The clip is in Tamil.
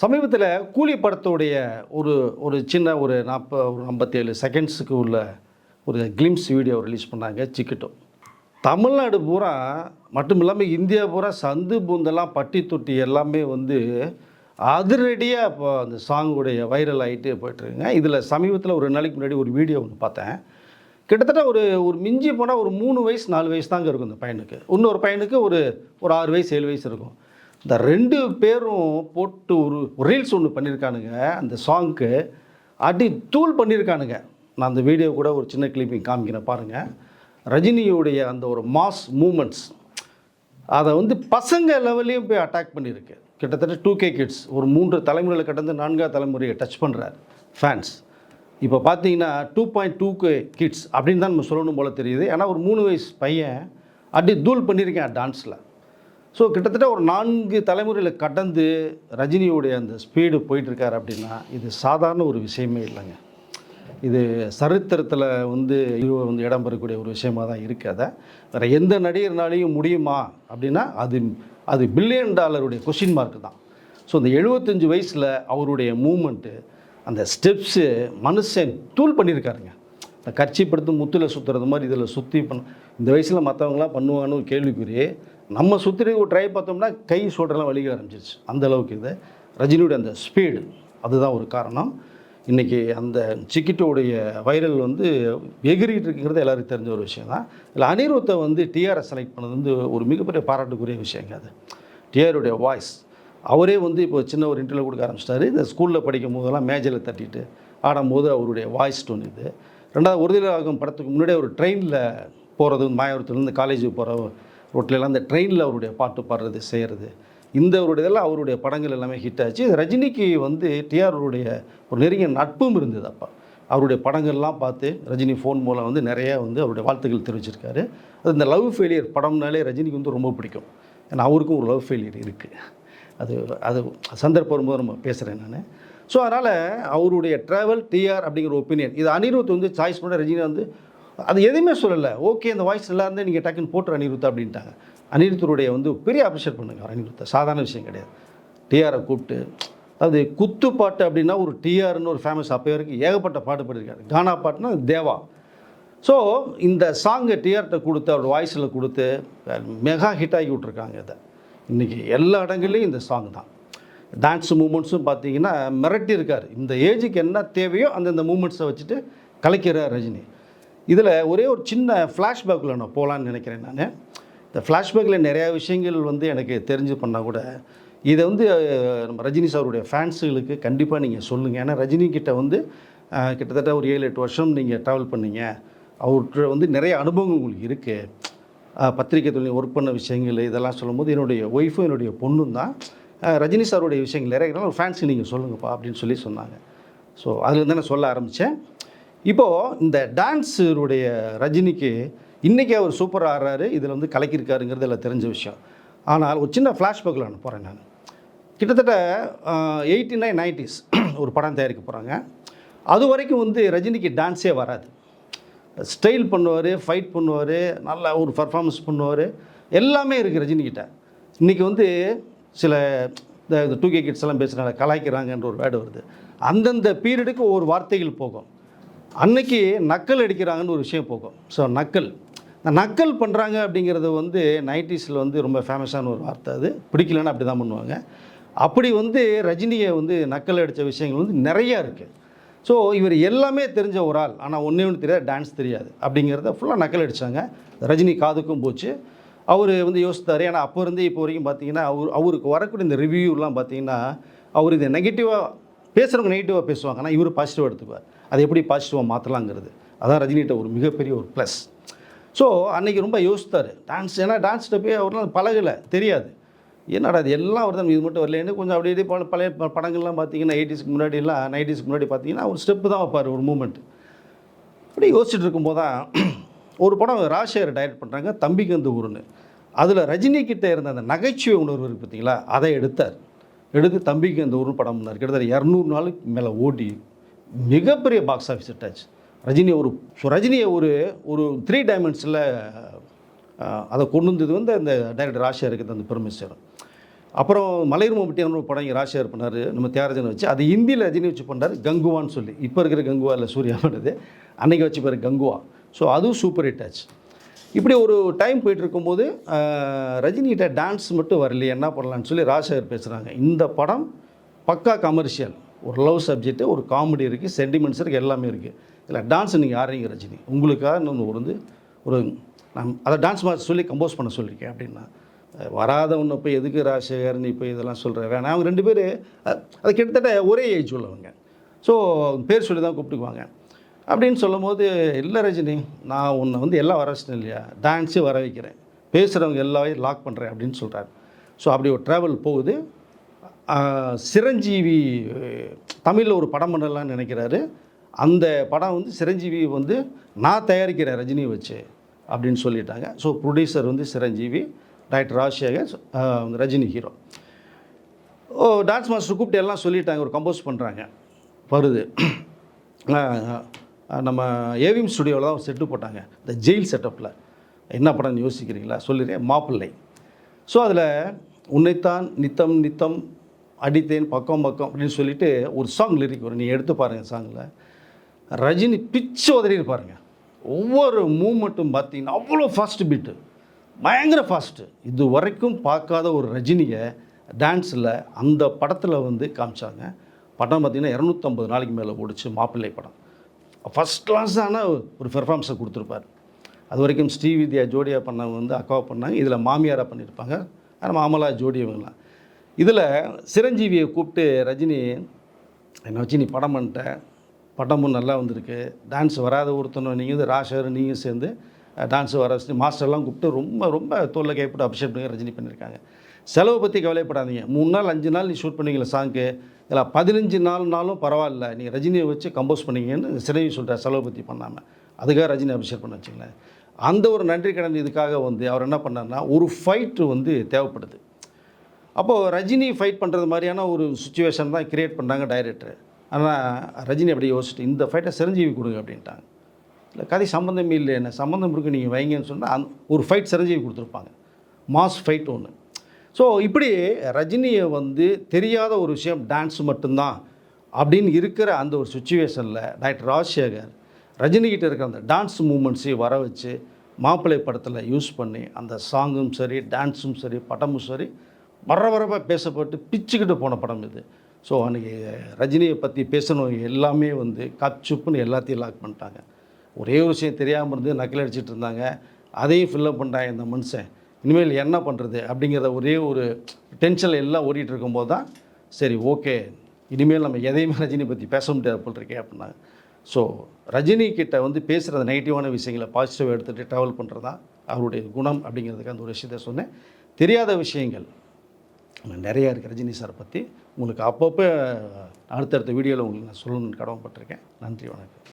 சமீபத்தில் கூலி படத்துடைய ஒரு ஒரு சின்ன ஒரு நாற்பது ஒரு ஐம்பத்தேழு செகண்ட்ஸுக்கு உள்ள ஒரு கிளிம்ஸ் வீடியோ ரிலீஸ் பண்ணாங்க சிக்கிட்டோ தமிழ்நாடு பூரா மட்டும் இல்லாமல் இந்தியா பூரா சந்து பூந்தெல்லாம் பட்டி தொட்டி எல்லாமே வந்து அதிரடியாக இப்போ அந்த சாங்குடைய வைரல் ஆகிட்டு போயிட்டுருக்குங்க. இதில் சமீபத்தில் ஒரு நாளைக்கு முன்னாடி ஒரு வீடியோ ஒன்று பார்த்தேன். கிட்டத்தட்ட ஒரு ஒரு மிஞ்சி போனால் ஒரு மூணு வயசு நாலு வயசு தாங்க இருக்கும் இந்த பையனுக்கு. இன்னொரு பையனுக்கு ஒரு ஒரு ஆறு வயசு ஏழு வயசு இருக்கும். இந்த ரெண்டு பேரும் போட்டு ஒரு ரீல்ஸ் ஒன்று பண்ணியிருக்கானுங்க அந்த சாங்க்கு அடி தூள் பண்ணியிருக்கானுங்க நான் அந்த வீடியோ கூட ஒரு சின்ன கிளிப்பிங் காமிக்கிறேன் பாருங்கள் ரஜினியுடைய அந்த ஒரு மாஸ் மூமெண்ட்ஸ் அதை வந்து பசங்க லெவல்லையும் போய் அட்டாக் பண்ணியிருக்கு. கிட்டத்தட்ட டூ கே கிட்ஸ் ஒரு மூன்று தலைமுறையில் கடந்து நான்காவது தலைமுறையை டச் பண்ணுறார் ஃபேன்ஸ் இப்போ பார்த்தீங்கன்னா two point two K kids அப்படின்னு தான் நம்ம சொல்லணும் போல் தெரியுது. ஏன்னா ஒரு மூணு வயசு பையன் அடி தூள் பண்ணியிருக்கேன் டான்ஸில் ஸோ கிட்டத்தட்ட ஒரு நான்கு தலைமுறையில் கடந்து ரஜினியுடைய அந்த ஸ்பீடு போயிட்டுருக்காரு அப்படின்னா இது சாதாரண ஒரு விஷயமே இல்லைங்க. இது சரித்திரத்தில் வந்து இது வந்து இடம் பெறக்கூடிய ஒரு விஷயமா தான் இருக்குது அதை. வேறு எந்த நடிகர்னாலையும் முடியுமா அப்படின்னா அது அது பில்லியன் டாலருடைய கொஷின் மார்க் தான். ஸோ இந்த எழுபத்தஞ்சு வயசில் அவருடைய மூமெண்ட்டு அந்த ஸ்டெப்ஸு மனுஷன் தூள் பண்ணியிருக்காருங்க. இந்த கட்சி படுத்து முத்தில் சுற்றுறது மாதிரி இதில் சுற்றி பண்ண இந்த வயசில் மற்றவங்களாம் பண்ணுவாங்கன்னு கேள்விக்குறி. நம்ம சுற்றி ஒரு ட்ரை பார்த்தோம்னா கை சொல்கிறலாம் வலிக்க ஆரம்பிச்சிருச்சு. அந்த அளவுக்கு இது ரஜினியோட அந்த ஸ்பீடு அதுதான் ஒரு காரணம். இன்றைக்கி அந்த சிக்கிட்டோடைய வைரல் வந்து எகிரிட்டு இருக்குங்கிறது எல்லாருக்கும் தெரிஞ்ச ஒரு விஷயம் தான். இல்லை அனிருத்தை வந்து டிஆர்எஸ் செலக்ட் பண்ணது வந்து ஒரு மிகப்பெரிய பாராட்டுக்குரிய விஷயங்க அது. டிஆருடைய வாய்ஸ் அவரே வந்து இப்போ சின்ன ஒரு இன்டர்வியூ கொடுக்க ஆரம்பிச்சிட்டாரு. இந்த ஸ்கூலில் படிக்கும் போதெல்லாம் மேஜரில் தட்டிட்டு ஆடும்போது அவருடைய வாய்ஸ் டோன் இது. ரெண்டாவது உறுதியாகும் படத்துக்கு முன்னாடி ஒரு ட்ரெயினில் போகிறது மாயாவரத்துலேருந்து காலேஜுக்கு போகிற ரோட்டிலலாம் அந்த ட்ரெயினில் அவருடைய பாட்டு பாடுறது செய்கிறது இந்த ஒரு இதெல்லாம் அவருடைய படங்கள் எல்லாமே ஹிட் ஆச்சு. ரஜினிக்கு வந்து டிஆருடைய ஒரு நெருங்கிய நட்பும் இருந்தது அப்போ. அவருடைய படங்கள்லாம் பார்த்து ரஜினி ஃபோன் மூலம் வந்து நிறையா வந்து அவருடைய வாழ்த்துக்கள் தெரிவிச்சிருக்காரு. அது இந்த லவ் ஃபெயிலியர் படம்னாலே ரஜினிக்கு வந்து ரொம்ப பிடிக்கும். ஏன்னா அவருக்கும் ஒரு லவ் ஃபெயிலியர் இருக்குது அது அது சந்தர்ப்பம் வரும்போது நம்ம பேசுகிறேன் நான். ஸோ அதனால் அவருடைய ட்ராவல் டிஆர் அப்படிங்கிற ஒப்பீனியன் இது அனிருத் வந்து சாய்ஸ் பண்ண ரஜினி வந்து அது எதுவுமே சொல்லலை. ஓகே இந்த வாய்ஸ் நல்லா இருந்தே நீங்கள் டக்குன்னு போட்டுரு அனிருத்தா அப்படின்ட்டாங்க. அனிருத்தருடைய வந்து பெரிய அப்ரிஷியேட் பண்ணுங்க அனிருத்தா. சாதாரண விஷயம் கிடையாது. டிஆரை கூப்பிட்டு அது குத்து பாட்டு அப்படின்னா ஒரு டிஆர்னு ஒரு ஃபேமஸ் அப்போ வரைக்கும் ஏகப்பட்ட பாட்டு பாடியிருக்காரு. கானா பாட்டுனா தேவா. ஸோ இந்த சாங்கை டிஆர்கிட்ட கொடுத்து அவர் வாய்ஸில் கொடுத்து மெகா ஹிட் ஆகி விட்ருக்காங்க இதை. இன்றைக்கி எல்லா இடங்கள்லையும் இந்த சாங் தான். டான்ஸ் மூமெண்ட்ஸும் பார்த்தீங்கன்னா மிரட்டி இருக்கார் இந்த ஏஜுக்கு என்ன தேவையோ அந்தந்த மூமெண்ட்ஸை வச்சுட்டு கலைக்கிறார் ரஜினி. இதில் ஒரே ஒரு சின்ன ஃப்ளாஷ்பேக்கில் நான் போகலான்னு நினைக்கிறேன் நான். இந்த ஃப்ளாஷ்பேக்கில் நிறையா விஷயங்கள் வந்து எனக்கு தெரிஞ்சு பண்ணால் கூட இதை வந்து நம்ம ரஜினி சாருடைய ஃபேன்ஸுகளுக்கு கண்டிப்பாக நீங்கள் சொல்லுங்கள் ஏன்னா ரஜினி கிட்ட வந்து கிட்டத்தட்ட ஒரு ஏழு எட்டு வருஷம் நீங்கள் ட்ராவல் பண்ணீங்க. அவர்கிட்ட வந்து நிறைய அனுபவங்கள் உங்களுக்கு இருக்குது பத்திரிக்கை தொழில் ஒர்க் பண்ண விஷயங்கள் இதெல்லாம் சொல்லும்போது என்னுடைய ஒய்ஃபும் என்னுடைய பொண்ணும் தான் ரஜினி சாருடைய விஷயங்கள் நிறைய ஒரு ஃபேன்ஸுக்கு நீங்கள் சொல்லுங்கப்பா அப்படின்னு சொல்லி சொன்னாங்க. ஸோ அதுலேருந்து நான் சொல்ல ஆரம்பித்தேன் இப்போது இந்த டான்ஸருடைய ரஜினிக்கு இன்றைக்கி அவர் சூப்பராக ஆடுறாரு இதில் வந்து கலக்கியிருக்காருங்கிறது எல்லாம் தெரிஞ்ச விஷயம். ஆனால் ஒரு சின்ன ஃப்ளாஷ்பேக்கில் அனுப்புகிறேன் போகிறேன் நான். கிட்டத்தட்ட எயிட்டி நைன் நைன்டிஸ் ஒரு படம் தயாரிக்க போகிறாங்க அது வரைக்கும் வந்து ரஜினிக்கு டான்ஸே வராது. ஸ்டைல் பண்ணுவார் ஃபைட் பண்ணுவார் நல்லா ஒரு பர்ஃபார்மன்ஸ் பண்ணுவார். எல்லாமே இருக்குது ரஜினிக்கிட்ட இன்றைக்கி வந்து சில இந்த டூ கே கிட்ஸ் எல்லாம் பேசுகிறாங்க கலாய்க்கிறாங்கன்ற ஒரு வேர்டு வருது. அந்தந்த பீரியடுக்கு ஒவ்வொரு வார்த்தைகள் போகும். அன்னைக்கு நக்கல் அடிக்கிறாங்கன்னு ஒரு விஷயம் போகும். ஸோ நக்கல். இந்த நக்கல் பண்ணுறாங்க அப்படிங்கிறது வந்து நைன்டிஸில் வந்து ரொம்ப ஃபேமஸான ஒரு வார்த்தை அது. பிடிக்கலன்னு அப்படி தான் பண்ணுவாங்க. அப்படி வந்து ரஜினியை வந்து நக்கல் அடித்த விஷயங்கள் வந்து நிறையா இருக்குது ஸோ இவர் எல்லாமே தெரிஞ்ச ஒரு ஆள். ஆனால் ஒன்றே ஒன்று தெரியாது டான்ஸ் தெரியாது. அப்படிங்கிறத ஃபுல்லாக நக்கல் அடித்தாங்க ரஜினி காதுக்கும் போச்சு. அவர் வந்து யோசித்தார். ஏன்னா அப்போ இருந்து இப்போ வரைக்கும் பார்த்தீங்கன்னா அவர் அவருக்கு வரக்கூடிய இந்த ரிவ்யூலாம் பார்த்தீங்கன்னா அவர் இதை நெகட்டிவாக பேசுகிறவங்க நெகட்டிவாக பேசுவாங்க. ஆனால் இவர் பாசிட்டிவாக எடுத்துக்குவார். அதை எப்படி பாசிட்டிவாக மாற்றலாங்கிறது அதான் ரஜினிகிட்ட ஒரு மிகப்பெரிய ஒரு ப்ளஸ் ஸோ அன்றைக்கி ரொம்ப யோசித்தார். டான்ஸ் ஏன்னா டான்ஸ்கிட்ட போய் அவர்லாம் பழகலை. தெரியாது. என்னடா அது எல்லாம் வருது இது மட்டும் வரலன்னு கொஞ்சம் அப்படியே இப்படியே பழைய படங்கள்லாம் பார்த்தீங்கன்னா எயிட்டிஸ்க்கு முன்னாடிலாம் நைன்டிஸ்க்கு முன்னாடி பார்த்தீங்கன்னா ஒரு ஸ்டெப்பு தான் வைப்பார் ஒரு மூமெண்ட் அப்படி யோசிச்சுட்டு இருக்கும்போது தான் ஒரு படம் ராஜசேகர் டைரக்ட் பண்ணுறாங்க தம்பிக்கு அந்த ஊருன்னு அதில் ரஜினிகிட்ட இருந்த அந்த நகைச்சுவை உணர்வு இருக்குது பார்த்தீங்களா அதை எடுத்தார். எடுத்து தம்பிக்கு அந்த ஊர் படம் பண்ணார். கிட்டத்தட்ட இரநூறு நாளுக்கு மேலே ஓடி மிகப்பெரிய பாக்ஸ் ஆஃபீஸ் அட்டாச் ரஜினி ஒரு ஸோ ரஜினியை ஒரு ஒரு த்ரீ டைமென்ஷனில் அதை கொண்டு வந்தது வந்து அந்த டைரக்டர் இருக்கிறது அந்த பெருமை அப்புறம் மலையர்மம்பட்டியான ஒரு படம் இங்கே ராஷியார் பண்ணார் நம்ம தியாகராஜனை வச்சு. அது ஹிந்தியில் ரஜினி வச்சு பண்ணார் கங்குவான்னு சொல்லி. இப்போ இருக்கிற கங்குவா இல்லை சூர்யா பண்ணுது. அன்னைக்கு வச்சு பேர் கங்குவா. ஸோ அதுவும் சூப்பர் ஹிட் ஆச்சு இப்படி ஒரு டைம் போயிட்டு இருக்கும்போது ரஜினிகிட்ட டான்ஸ் மட்டும் வரலையே என்ன பண்ணலான்னு சொல்லி ராஜசேகர் பேசுகிறாங்க இந்த படம் பக்கா கமர்ஷியல் ஒரு லவ் சப்ஜெக்ட் ஒரு காமெடி இருக்குது சென்டிமெண்ட்ஸ் இருக்குது எல்லாமே இருக்குது இதில் டான்ஸ் நீங்கள் ஆடுறீங்க ரஜினி. உங்களுக்காக நான் ஒரு வந்து ஒரு நான் அதை டான்ஸ் மாஸ்டர் சொல்லி கம்போஸ் பண்ண சொல்லியிருக்கேன் அப்படின்னா வராத ஒன்று போய் எதுக்கு ராஜசேகர் நீ போய் இதெல்லாம் சொல்கிற வேணாம் அவங்க ரெண்டு பேர் அது கிட்டத்தட்ட ஒரே ஏஜ் உள்ளவங்க. ஸோ பேர் சொல்லி தான் கூப்பிட்டுக்குவாங்க. அப்படின்னு சொல்லும்போது இல்லை ரஜினி நான் உன்னை வந்து எல்லாம் வர வச்சிட்டேன் இல்லையா? டான்ஸே வர வைக்கிறேன். பேசுகிறவங்க எல்லாரையும் லாக் பண்ணுறேன் அப்படின்னு சொல்கிறாரு ஸோ அப்படி ஒரு ட்ராவல் போகுது. சிரஞ்சீவி தமிழில் ஒரு படம் பண்ணலாம்னு நினைக்கிறாரு. அந்த படம் வந்து சிரஞ்சீவி வந்து நான் தயாரிக்கிறேன் ரஜினியை வச்சு அப்படின்னு சொல்லிட்டாங்க. ஸோ ப்ரொடியூசர் வந்து சிரஞ்சீவி டாக்டர் ராஜசேகர் ரஜினி ஹீரோ ஓ டான்ஸ் மாஸ்டர் கூப்பிட்டு எல்லாம் சொல்லிட்டாங்க ஒரு கம்போஸ் பண்ணுறாங்க வருது. நம்ம ஏவிஎம் ஸ்டுடியோவில் தான் செட்டு போட்டாங்க. இந்த ஜெயில் செட்டப்பில் என்ன படம்னு யோசிக்கிறீங்களா? சொல்லிடுறேன் மாப்பிள்ளை. ஸோ அதில் உன்னைத்தான் நித்தம் நித்தம் அடித்தேன் பக்கம் பக்கம் அப்படின்னு சொல்லிட்டு ஒரு சாங் லிரிக் வரும். நீங்கள் எடுத்து பாருங்கள் சாங்கில் ரஜினி பிச்சு உதறி பாருங்கள் ஒவ்வொரு மூமெண்ட்டும் பார்த்தீங்கன்னா அவ்வளோ ஃபாஸ்ட் பீட்டு பயங்கர ஃபாஸ்ட்டு இது வரைக்கும் பார்க்காத ஒரு ரஜினியை டான்ஸில் அந்த படத்தில் வந்து காமிச்சாங்க. படம் பார்த்திங்கன்னா இரநூத்தம்பது நாளைக்கு மேலே ஓடிச்சு மாப்பிள்ளை படம். ஃபஸ்ட் கிளாஸான ஒரு பெர்ஃபார்மன்ஸை கொடுத்துருப்பார். அது வரைக்கும் ஸ்ரீவித்யா ஜோடியாக பண்ணவங்க வந்து அக்காவை பண்ணாங்க. இதில் மாமியாராக பண்ணியிருப்பாங்க ஆனால் மாமலா ஜோடி இவங்களாம் இதில் சிரஞ்சீவியை கூப்பிட்டு ரஜினி என்னை வச்சு நீ படம் பண்ணிட்ட? படமும் நல்லா வந்திருக்கு. டான்ஸ் வராத ஒருத்தனும் நீங்கள் வந்து ராஷர் நீங்கள் சேர்ந்து டான்ஸ் வர வச்சு மாஸ்டர்லாம் கூப்பிட்டு ரொம்ப ரொம்ப தோலில் கைப்பட்டு அபிஷேக் பண்ணி ரஜினி பண்ணியிருக்காங்க. செலவை பற்றி கவலைப்படாதீங்க. மூணு நாள் அஞ்சு நாள் நீ ஷூட் பண்ணீங்களா சாங்க்கு இதில் பதினஞ்சு நாள்னாலும் பரவாயில்ல. நீங்கள் ரஜினியை வச்சு கம்போஸ் பண்ணீங்கன்னு சிறைவி சொல்கிறார் செலவை பற்றி பண்ணாமல் அதுக்காக ரஜினி அபிஷேக் பண்ண வச்சுங்களேன் அந்த ஒரு நன்றி கடன் இதுக்காக வந்து அவர் என்ன பண்ணார்னா ஒரு ஃபைட்டு வந்து தேவைப்படுது. அப்போது ரஜினி ஃபைட் பண்ணுறது மாதிரியான ஒரு சுச்சுவேஷன் தான் கிரியேட் பண்ணாங்க டைரக்டர் ஆனால் ரஜினி அப்படி யோசிச்சுட்டு இந்த ஃபைட்டை சிரஞ்சீவி கொடுங்க அப்படின்ட்டாங்க. இல்லை கதை சம்மந்தமே இல்லை என்ன சம்மந்தம் இருக்குது நீங்கள் வைங்கன்னு சொன்னால் அந் ஒரு ஃபைட் சிரஞ்சீவி கொடுத்துருப்பாங்க. மாஸ் ஃபைட் ஒன்று ஸோ இப்படி ரஜினியை வந்து தெரியாத ஒரு விஷயம் டான்ஸ் மட்டும்தான் அப்படின்னு இருக்கிற அந்த ஒரு சுச்சுவேஷனில் டாக்டர் ராஜசேகர் ரஜினிகிட்ட இருக்கிற அந்த டான்ஸ் மூமெண்ட்ஸையும் வர வச்சு மாப்பிள்ளை படத்தில் யூஸ் பண்ணி அந்த சாங்கும் சரி டான்ஸும் சரி படமும் சரி வர வரப்பாக பேசப்பட்டு பிச்சுக்கிட்டு போன படம் இது. ஸோ அன்றைக்கி ரஜினியை பற்றி பேசணும் எல்லாமே வந்து கச்சுப்புன்னு எல்லாத்தையும் லாக் பண்ணிட்டாங்க. ஒரே ஒரு விஷயம் தெரியாமல் இருந்து நக்கல் அடிச்சிட்டு இருந்தாங்க. அதையும் ஃபில்லப் பண்ணிட்டாங்க இந்த மனுஷன். இனிமேல் என்ன பண்ணுறது அப்படிங்கிறத ஒரே ஒரு டென்ஷனில் எல்லாம் ஓடிட்டு இருக்கும்போது தான் சரி ஓகே இனிமேல் நம்ம எதையுமே ரஜினி பற்றி பேச முடியாது போல் இருக்கே அப்படின்னாங்க. ஸோ ரஜினி கிட்ட வந்து பேசுகிற நெகட்டிவான விஷயங்களை பாசிட்டிவாக எடுத்துகிட்டு ட்ராவல் பண்ணுறது தான் அவருடைய குணம் அப்படிங்கிறதுக்கு அந்த ஒரு விஷயத்த சொன்னேன். தெரியாத விஷயங்கள். நிறையா இருக்குது ரஜினி சார் பற்றி உங்களுக்கு அப்பப்போ அடுத்தடுத்த வீடியோவில் உங்களுக்கு நான் சொல்லணும்னு கடமைப்பட்டிருக்கேன். நன்றி வணக்கம்.